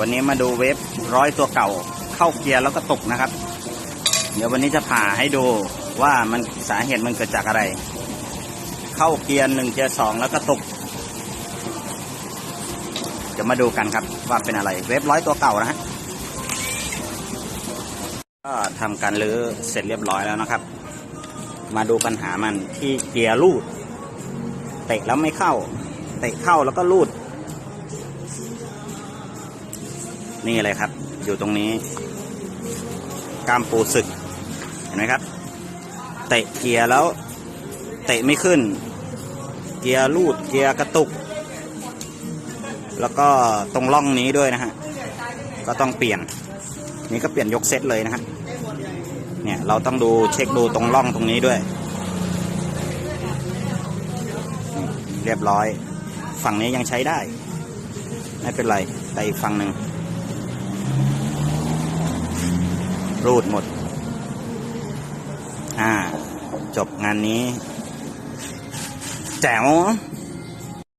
วันนี้มาดูเวฟร้อยตัวเก่าเข้าเกียร์แล้วก็ตกนะครับ เดี๋ยววันนี้จะผ่าให้ดูว่ามันสาเหตุมันเกิดจากอะไร เข้าเกียร์หนึ่งเกียร์สองแล้วก็ตกเดี๋ยวมาดูกันครับว่าเป็นอะไรเวฟร้อยตัวเก่านะฮะก็ทำการรื้อเสร็จเรียบร้อยแล้วนะครับ มาดูปัญหามันที่เกียร์ลูด เตะแล้วไม่เข้า เตะเข้าแล้วก็ลูด นี่เลยครับ อยู่ตรงนี้กล้ามปูสึก เห็นไหมครับ เตะเกียร์แล้ว เตะไม่ขึ้น เกียร์ลูดเกียร์กระตุก แล้วก็ตรงร่องนี้ด้วยนะฮะก็ต้องเปลี่ยน นี่ก็เปลี่ยนยกเซตเลยนะฮะเนี่ยเราต้องดูเช็คดูตรงร่องตรงนี้ด้วย เรียบร้อย ฝั่งนี้ยังใช้ได้ ไม่เป็นไร แต่อีกฝั่งหนึ่ง รูดหมด อ่า จบงานนี้ แจ๋ว